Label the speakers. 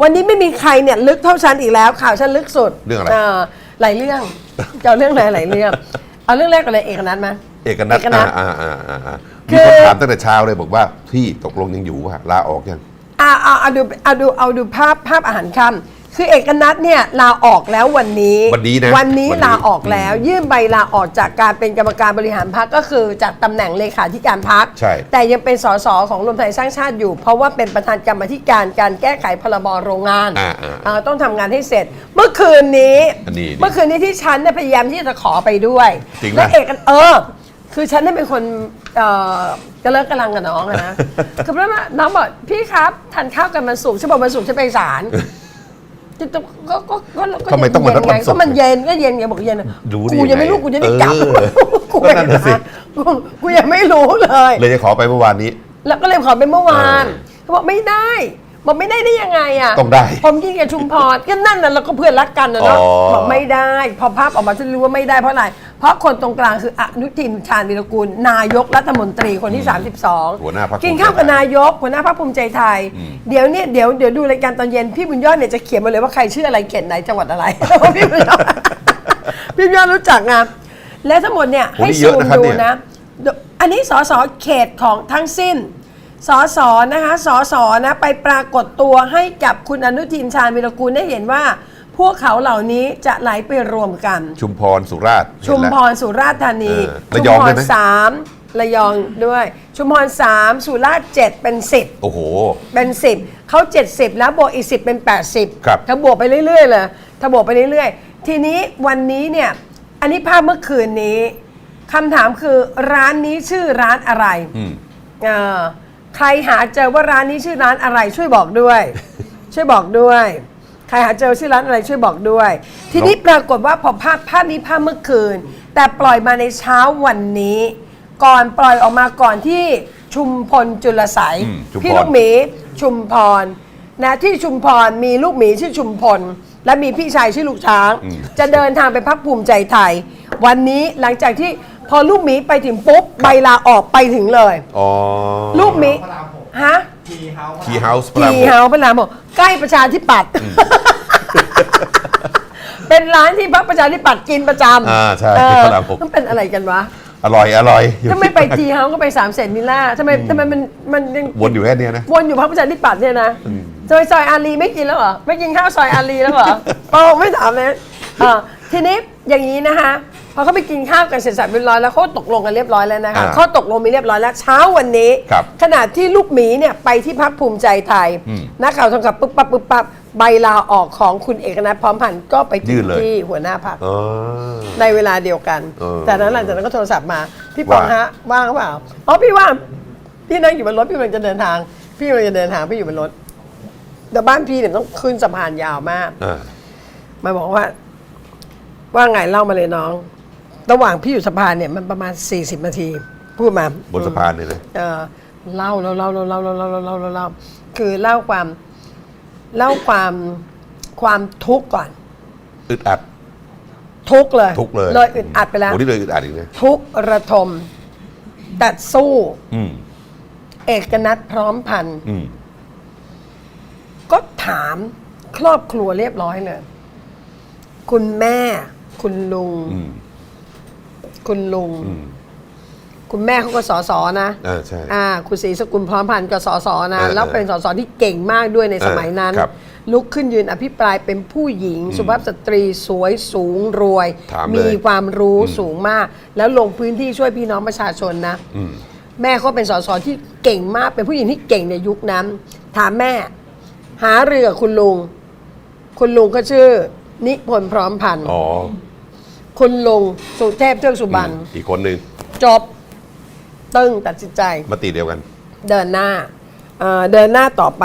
Speaker 1: วันนี้ไม่มีใครเนี่ยลึกเท่าฉันอีกแล้ว ข่าวฉันลึกสุด
Speaker 2: เรื่องอะไร
Speaker 1: หลายเรื่องจะเอาเรื่องไหนหลายเรื่อง เอาเรื่องแรกก่อนเลยเอกนัทมา
Speaker 2: เอกนัท
Speaker 1: เอกนัท
Speaker 2: อ่าอ่าอ่าอ่า
Speaker 1: คื
Speaker 2: มี
Speaker 1: อ
Speaker 2: คนถามตั้งแต่เช้าเลยบอกว่าพี่ตกลงยังอยู่ว่าลาออกยัง
Speaker 1: อ่าเอาเอาดูเอาดูเอาดูภาพภาพอาหารค่ำ คือเอกนัทเนี่ยลาออกแล้ววันนี้
Speaker 2: วันนี้นะ
Speaker 1: วันนี้
Speaker 2: วันนี้
Speaker 1: ลาออกแล้ว ยื่นใบลาออกจากการเป็นกรรมการบริหารพรรคก็คือจากตำแหน่งเลขาธิการพรรค
Speaker 2: ใช่
Speaker 1: แต่ยังเป็นสสของรวมไทยสร้างชาติอยู่ เพราะว่าเป็นประธานกรรมาธิการการแก้ไขพรบโรงงาน
Speaker 2: อ่าอ่า
Speaker 1: เอ่อต้องทำงานให้เสร็จ เมื่อคืนนี้
Speaker 2: อันนี้
Speaker 1: เมื่อคืนนี้ที่ฉันเนี่ยพยายามที่จะขอไปด้วย
Speaker 2: จริงไหม
Speaker 1: และเอกเออ คือฉันเนี่ยเป็นคนเอ่อกระเลิกกระลังกับน้องอะนะ คือเพราะว่าน้องบอกพี่ครับทานข้าวกันมันสุกร์ฉันบอกมันสุกร์ฉันไปศาล จะต้องก็ก็ก็ก็
Speaker 2: ทำไมต้องวันนั้น
Speaker 1: เย็
Speaker 2: วันศุกร์
Speaker 1: ก็มันเย็นก็เย็นไงบอกเย็นอะ
Speaker 2: รู้ได้
Speaker 1: กูยัง
Speaker 2: ยังไง
Speaker 1: ไม่รู้กูจะได้กลับ
Speaker 2: เออ
Speaker 1: กู
Speaker 2: ก็นั่นน่ะสิ
Speaker 1: กูกูยังไม่รู้เลย
Speaker 2: เลยจะขอไปเมื่อวานนี้
Speaker 1: แล้วก็เลยขอเป็นเมื่อวาน
Speaker 2: เออ
Speaker 1: เขาบอกไม่ได้ บอกไม่ได้ได้ยังไงอะ
Speaker 2: ต้องได้
Speaker 1: ผมกินกับชุมพรก็นั่นน่ะเราก็เพื่อนรักกันนะเนาะ
Speaker 2: อ๋อ
Speaker 1: บอกไม่ได้ พอภาพออกมาฉันรู้ว่าไม่ได้เพราะอะไร เพราะคนตรงกลางคืออนุทินชาญวีรกูล นายกรัฐมนตรีคนที่ 32
Speaker 2: หัวหน้าพรรค
Speaker 1: กินข้าวกับนายกหัวหน้าพรรคภูมิใจไทย เดี๋ยวเนี่ยเดี๋ยวเดี๋ยวดูรายการตอนเย็นพี่บุญยอดเนี่ยจะเขียนมาเลยว่าใครชื่ออะไรเขตไหนจังหวัดอะไรพี่บุญยอดพี่บุญยอดรู้จักไงและทั้งหมดเนี่ย
Speaker 2: โอ้
Speaker 1: ให้
Speaker 2: นี่เย
Speaker 1: ซู
Speaker 2: อะ
Speaker 1: ม
Speaker 2: นะครับ
Speaker 1: ดู
Speaker 2: เนี่ย
Speaker 1: นะ อันนี้สสเขตของทั้งสิ้น สสนะคะสสนะไปปรากฏตัวให้กับคุณอนุทินชาญวิรกูลได้เห็นว่า พวกเขาเหล่านี้จะไหลไปรวมกัน
Speaker 2: ชุมพรสุราษฎร์
Speaker 1: ชุม
Speaker 2: เห็น
Speaker 1: พ
Speaker 2: แล้ว
Speaker 1: รสุราษฎร์ธานี
Speaker 2: เออ
Speaker 1: ชุ
Speaker 2: ระ
Speaker 1: ม
Speaker 2: ยอง
Speaker 1: พ
Speaker 2: ได้
Speaker 1: ร
Speaker 2: ไหม
Speaker 1: สามระยองด้วย ชุมพรสามสุราษฎร์เจ็ดเป็นสิบ
Speaker 2: โอ้โห
Speaker 1: เป็น10เขา70แล้วบวกอีก10เป็น80
Speaker 2: ครับ
Speaker 1: ถ้าบวกไปเรื่อยๆเลยถ้าบวกไปเรื่อยๆ ทีนี้วันนี้เนี่ย อันนี้ภาพเมื่อคืนนี้คำถามคือร้านนี้ชื่อร้านอะไร
Speaker 2: อืม
Speaker 1: เออ ใครหาเจอว่าร้านนี้ชื่อร้านอะไรช่วยบอกด้วย ช่วยบอกด้วย ใครหาเจอชื่อร้านอะไรช่วยบอกด้วย ทีนี้ปรากฏว่าพอภาพภาพนี้ภาพเมื่อคืน แต่ปล่อยมาในเช้าวันนี้ ก่อนปล่อยออกมาก่อนที่ชุมพลจุลไสย
Speaker 2: อืมชุมพร
Speaker 1: พี่ลูกหมีชุมพรนะที่ชุมพรมีลูกหมีชื่อชุมพล และมีพี่ชายชื่อลูกช้าง จะเดินทางไปพักภูมิใจไทย วันนี้หลังจากที่ พอลูกหมีไปถึงปุ๊บใบลาออกไปถึงเลย
Speaker 2: อ๋อ
Speaker 1: ลูกหมี
Speaker 3: พระรามหก
Speaker 1: ฮะ
Speaker 3: ทีเฮาส์
Speaker 2: คีเฮาส์พ
Speaker 1: ที
Speaker 2: ระรามหก
Speaker 1: เฮาพระรามบอกใกล้ประชาธิปัตย์เป็นร้านที่พักประชาธิปัตย์กินประจำ
Speaker 2: อ่าใช่
Speaker 1: เออ
Speaker 2: พระรามหก
Speaker 1: มันเป็นอะไรกันวะ
Speaker 2: อร่อยอร่อย
Speaker 1: ถ้าไม่ไปทีเฮาก็ไปสามเซนมิลล่าทำไมทำไมมันมันยัง
Speaker 2: วนอยู่แค่เนี้ยนะ
Speaker 1: วนอยู่พักประชาธิปัตย์เนี่ยนะซอยซอยอารีไม่กินแล้วเหรอ ไม่กินข้าวซอยอารีแล้วเหรอโอ้ไม่ถามเลยอ่าทีนี้อย่างนี้นะคะ พอเขาไปกินข้าวกันเสร็จสับเรียบร้อยแล้วเขาตกลงกันเรียบร้อยแล้วนะคะ
Speaker 2: อ่า
Speaker 1: เขาตกลงมีเรียบร้อยแล้วเช้าวันนี้
Speaker 2: ครับ
Speaker 1: ขณะที่ลูกหมีเนี่ยไปที่พักภูมิใจไทย
Speaker 2: อืม
Speaker 1: นักข่าวทำกับปุ๊บปั๊บปุ๊บปั๊บใบลาออกของคุณเอกนัทพร้อมพันธ์ก็ไป
Speaker 2: ยื่
Speaker 1: ถึ
Speaker 2: น
Speaker 1: ง
Speaker 2: เลย
Speaker 1: ที่หัวหน้าพัก
Speaker 2: อ๋อ
Speaker 1: ในเวลาเดียวกัน
Speaker 2: เออ
Speaker 1: จากนั้นหลังจากนั้นก็โทรศัพท์มา พี่ปอง
Speaker 2: ว่า
Speaker 1: ฮะว่างหรือเปล่า อ๋อพี่ว่าง พี่นั่งอยู่บนรถพี่กำลังจะเดินทาง พี่กำลังจะเดินทางพี่อยู่บนรถ แต่บ้านพี่เนี่ยต้องขึ้นสะพานยาวมาก
Speaker 2: อ่า
Speaker 1: มาบอกว่า ว่าไงเล่ามาเลยน้อง ระหว่างพี่อยู่สะพานเนี่ยมันประมาณ 40 นาที พูดมา
Speaker 2: บนสะพานเลยนะ
Speaker 1: เออเล่าเล่าเล่าเล่าเล่าเล่าเล่าเล่าเล่าเล่าเล่าคือเล่าความเล่าความความทุกข์ก่อน
Speaker 2: อึดอัด
Speaker 1: ทุกข์เลย
Speaker 2: ทุกข์เลย
Speaker 1: เลยอึดอัดไปแล้ว
Speaker 2: โอ้นี่เลยอึดอัดอีกนะ
Speaker 1: ทุกข์ระทม แต่สู้
Speaker 2: อืม
Speaker 1: เอกนัทพร้อมพันธ์
Speaker 2: อืม
Speaker 1: ก็ถามครอบครัวเรียบร้อยเลย คุณแม่ คุณลุง
Speaker 2: อืม
Speaker 1: คุณลุง
Speaker 2: อืม
Speaker 1: คุณแม่เขาก็สอสอนะ
Speaker 2: อ่าใช่
Speaker 1: อ่าคุณศรีสกุลพร้อมพันธ์ก็สอสอนะ
Speaker 2: เออ
Speaker 1: แล้วเป็นสอสอที่เก่งมากด้วยในสมัยนั้น
Speaker 2: ครับ
Speaker 1: ลุกขึ้นยืนอภิปรายเป็นผู้หญิง สุภาพสตรีสวยสูงรวย
Speaker 2: ถามเลย
Speaker 1: มีความรู้
Speaker 2: อืม
Speaker 1: สูงมาก แล้วลงพื้นที่ช่วยพี่น้องประชาชนนะ
Speaker 2: อืม
Speaker 1: แม่เขาเป็นสสที่เก่งมาก เป็นผู้หญิงที่เก่งในยุคนั้น ถามแม่ หาเรือกับคุณลุง คุณลุงก็ชื่อ นิพนธ์พร้อมพันธ์
Speaker 2: อ๋อ
Speaker 1: คุณลุงสุเทพเทือกสุบรรณ
Speaker 2: อีกคนหนึ่ง
Speaker 1: จบ ตึ้งตัดสินใจ
Speaker 2: มาติเดียวกัน
Speaker 1: เดินหน้าเอ่อเดินหน้าต่อไป